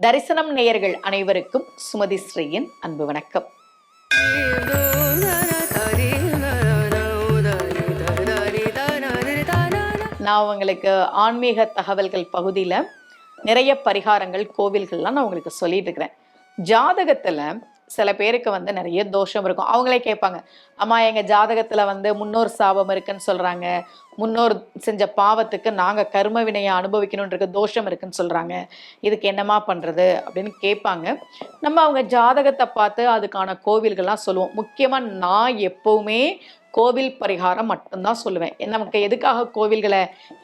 தரிசனம் நேயர்கள் அனைவருக்கும் சுமதி ஸ்ரீயின் அன்பு வணக்கம். நான் உங்களுக்கு ஆன்மீக தகவல்கள் பகுதியில் நிறைய பரிகாரங்கள் கோவில்கள்லாம் நான் உங்களுக்கு சொல்லிட்டு இருக்கிறேன். ஜாதகத்தில் சில பேருக்கு வந்து நிறைய தோஷம் இருக்கும். அவங்களே கேட்பாங்க அம்மா எங்கள் ஜாதகத்தில் வந்து முன்னோர் சாபம் இருக்குன்னு சொல்கிறாங்க முன்னோர் செஞ்ச பாவத்துக்கு நாங்கள் கர்ம வினையை அனுபவிக்கணுன்றது தோஷம் இருக்குன்னு சொல்கிறாங்க இதுக்கு என்னம்மா பண்ணுறது அப்படின்னு கேட்பாங்க. நம்ம அவங்க ஜாதகத்தை பார்த்து அதுக்கான கோவில்கள்லாம் சொல்லுவோம். முக்கியமாக நான் எப்போவுமே கோவில் பரிகாரம் மட்டும்தான் சொல்லுவேன். நமக்கு எதுக்காக கோவில்களை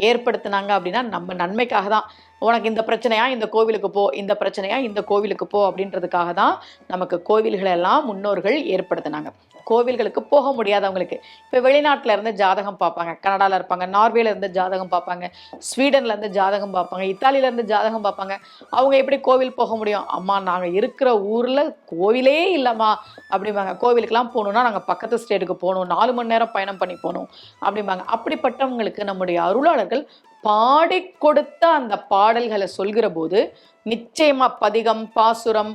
ஏற்படுத்தினாங்க அப்படின்னா நம்ம நன்மைக்காக தான். உனக்கு இந்த பிரச்சனையா இந்த கோவிலுக்கு போ இந்த பிரச்சனையா இந்த கோவிலுக்கு போ அப்படின்றதுக்காக தான் நமக்கு கோவில்களெல்லாம் முன்னோர்கள் ஏற்படுத்தினாங்க. கோவில்களுக்கு போக முடியாதவங்களுக்கு. இப்போ வெளிநாட்டில் இருந்து ஜாதகம் பார்ப்பாங்க. கனடாவில் இருப்பாங்க நார்வேல இருந்து ஜாதகம் பார்ப்பாங்க ஸ்வீடன்ல இருந்து ஜாதகம் பார்ப்பாங்க இத்தாலியில இருந்து ஜாதகம் பார்ப்பாங்க. அவங்க எப்படி கோவில் போக முடியும்? அம்மா நாங்கள் இருக்கிற ஊரில் கோவிலே இல்லைம்மா அப்படிம்பாங்க. கோவிலுக்கெல்லாம் போகணுன்னா நாங்கள் பக்கத்து ஸ்டேட்டுக்கு போகணும் நாலு மணி நேரம் பயணம் பண்ணி போகணும் அப்படிம்பாங்க. அப்படிப்பட்டவங்களுக்கு நம்முடைய அருளாளர்கள் பாடி கொடுத்த அந்த பாடல்களை சொல்கிற போது நிச்சயமா பதிகம் பாசுரம்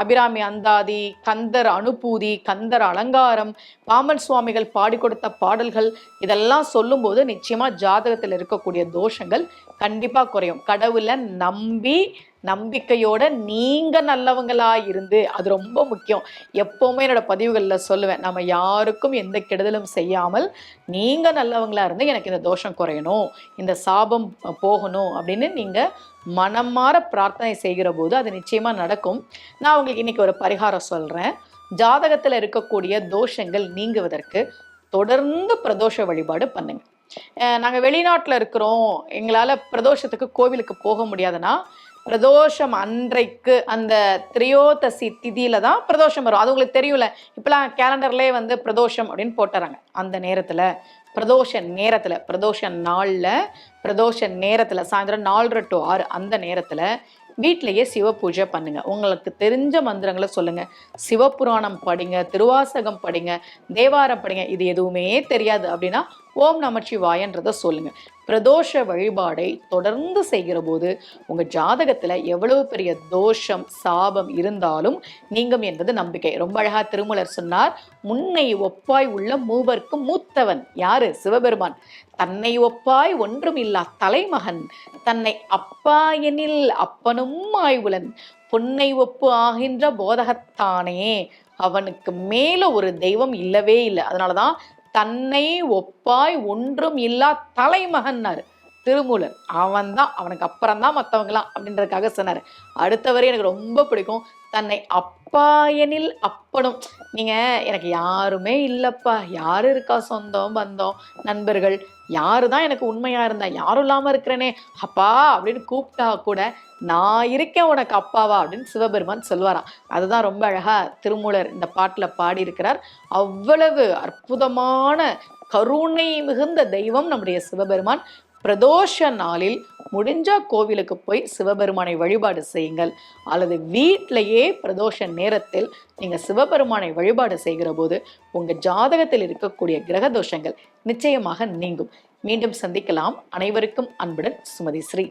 அபிராமி அந்தாதி கந்தர் அனுபூதி கந்தர் அலங்காரம் பாமன் சுவாமிகள் பாடி கொடுத்த பாடல்கள் இதெல்லாம் சொல்லும்போது நிச்சயமா ஜாதகத்தில் இருக்கக்கூடிய தோஷங்கள் கண்டிப்பாக குறையும். கடவுளை நம்பி நம்பிக்கையோட நீங்க நல்லவங்களா இருந்து அது ரொம்ப முக்கியம். எப்பவுமே என்னோட பதிவுகளில் சொல்லுவேன் நம்ம யாருக்கும் எந்த கெடுதலும் செய்யாமல் நீங்க நல்லவங்களா இருந்து எனக்கு இந்த தோஷம் குறையணும் இந்த சாபம் போகணும் அப்படின்னு நீங்க மனமாற பிரார்த்தனை செய்கிற போது அது நிச்சயமா நடக்கும். நான் உங்களுக்கு இன்னைக்கு ஒரு பரிகாரம் சொல்றேன். ஜாதகத்தில் இருக்கக்கூடிய தோஷங்கள் நீங்குவதற்கு தொடர்ந்து பிரதோஷ வழிபாடு பண்ணுங்க. நாங்கள் வெளிநாட்டில் இருக்கிறோம். எங்களால் பிரதோஷத்துக்கு கோவிலுக்கு போக முடியாதுன்னா பிரதோஷம் அன்றைக்கு அந்த திரியோதசி திதியில தான் பிரதோஷம் வரும். அது உங்களுக்கு தெரியல இப்பெல்லாம் கேலண்டர்லேயே வந்து பிரதோஷம் அப்படின்னு போட்டுறாங்க. அந்த நேரத்துல பிரதோஷ நேரத்துல பிரதோஷ நாள்ல பிரதோஷ நேரத்துல சாயந்தரம் நாலரை டு ஆறு அந்த நேரத்துல வீட்டிலேயே சிவ பூஜை பண்ணுங்க. உங்களுக்கு தெரிஞ்ச மந்திரங்களை சொல்லுங்க. சிவபுராணம் படிங்க திருவாசகம் படிங்க தேவாரம் படிங்க. இது எதுவுமே தெரியாது அப்படின்னா ஓம் நமச்சிவாயன்றதை சொல்லுங்கள் பிரதோஷ வழிபாடை தொடர்ந்து செய்கிற போது உங்க ஜாதகத்தில் எவ்வளவு பெரிய தோஷம் சாபம் இருந்தாலும் நீங்கும் என்பது நம்பிக்கை. ரொம்ப அழகாக திருமலர் சொன்னார் முன்னை ஒப்பாய் உள்ள மூவர்க்கு மூத்தவன் யாரு? சிவபெருமான். தன்னை ஒப்பாய் ஒன்றும் இல்லா தலைமகன். தன்னை அப்பா எனில் அப்பனும் ஆய்வுலன் பொன்னை ஒப்பு ஆகின்ற போதகத்தானே. அவனுக்கு மேலே ஒரு தெய்வம் இல்லவே இல்லை. அதனாலதான் தன்னை ஒப்பாய் ஒன்றும் இல்லா தலைமகன்னாரு. திருமூலர். அவன் தான் அவனுக்கு அப்புறம் தான் மற்றவங்களாம் அப்படின்றதுக்காக சொன்னார். அடுத்தவரை எனக்கு ரொம்ப பிடிக்கும். தன்னை அப்பாயனில் அப்பனும். நீங்கள் எனக்கு யாருமே இல்லைப்பா. யார் இருக்கா? சொந்தம் பந்தம் நண்பர்கள். யாரு தான் எனக்கு உண்மையாக இருந்தா? யாரும் இல்லாமல் இருக்கிறேனே. அப்பா அப்படின்னு கூப்பிட்டா கூட நான் இருக்கேன் உனக்கு அப்பாவா? அப்படின்னு சிவபெருமான் சொல்லுவாராம். அதுதான் ரொம்ப அழகா திருமூலர் இந்த பாட்டில் பாடியிருக்கிறார். அவ்வளவு அற்புதமான கருணை மிகுந்த தெய்வம் நம்முடைய சிவபெருமான். பிரதோஷ நாளில் முடிஞ்சா கோவிலுக்கு போய் சிவபெருமானை வழிபாடு செய்யுங்கள். அல்லது வீட்டிலேயே பிரதோஷ நேரத்தில் நீங்கள் சிவபெருமானை வழிபாடு செய்கிற போது உங்கள் ஜாதகத்தில் இருக்கக்கூடிய கிரக தோஷங்கள் நிச்சயமாக நீங்கும். மீண்டும் சந்திக்கலாம். அனைவருக்கும் அன்புடன் சுமதி ஸ்ரீ.